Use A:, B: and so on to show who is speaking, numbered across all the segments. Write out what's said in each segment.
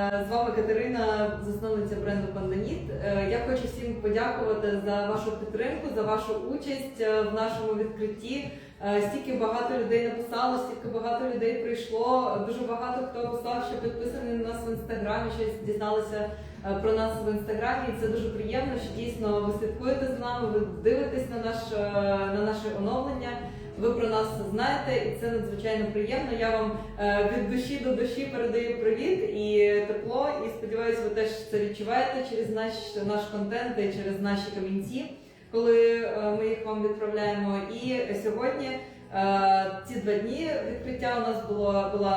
A: З вами Катерина, засновниця бренду Панданіт. Е, Я хочу всім подякувати за вашу підтримку, за вашу участь е, в нашому відкритті. Е, Стільки багато людей написало, стільки багато людей прийшло. Дуже багато хто писав, що підписаний на нас в інстаграмі, що дізналися е, про нас в інстаграмі. І це дуже приємно, що дійсно ви слідкуєте за нами, ви дивитесь на наш е, на наше оновлення. Ви про нас знаєте, і це надзвичайно приємно. Я вам е, від душі до душі передаю привіт і тепло. І сподіваюся, ви теж це відчуваєте через наш наш контент і через наші камінці, коли е, ми їх вам відправляємо. І сьогодні. е, Ці два дні відкриття у нас була була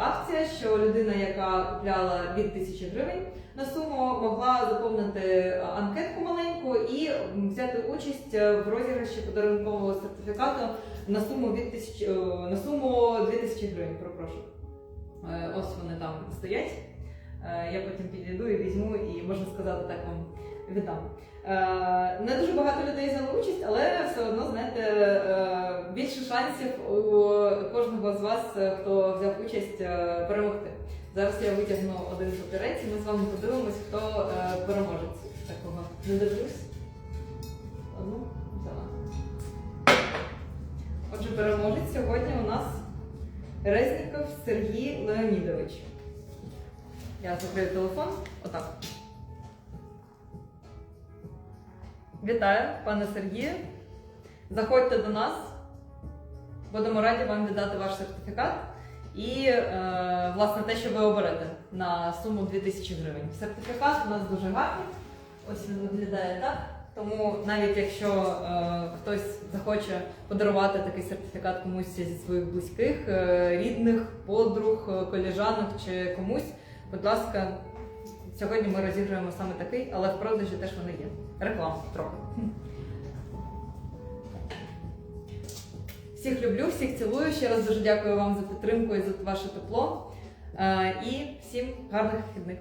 A: акція, що людина, яка купляла від тисячі гривень на суму, могла заповнити м, взяти участь е, в розіграші подарункового сертифікату на суму від тисяч, е, на суму 2000 гривень. Перепрошую. Е, Ось вони там стоять. Я потім підійду і візьму, і можна сказати, так вам віддам. Не дуже багато людей взяли участь, але все одно знаєте більше шансів у кожного з вас, хто взяв участь, перемогти. Зараз я витягну один папірець, і ми з вами подивимось, хто переможець такого. Не дивлюсь. Переможець сьогодні у нас Резніков Сергій Леонідович. Я закрию телефон. Отак. Вітаю, пане Сергію. Заходьте до нас. Будемо раді вам віддати ваш сертифікат. І, е, власне, те, що ви оберете на суму 2000 гривень. Сертифікат у нас дуже гарний. Ось він виглядає так. Тому навіть якщо е, хтось захоче подарувати такий сертифікат комусь зі своїх близьких, е, рідних, подруг, е, коліжанок чи комусь, будь ласка, сьогодні ми розіграємо саме такий, але в продажі теж вони є. Реклама трохи. Всіх люблю, всіх цілую. Ще раз дуже дякую вам за підтримку і за ваше тепло. Е, І всім гарних вихідних.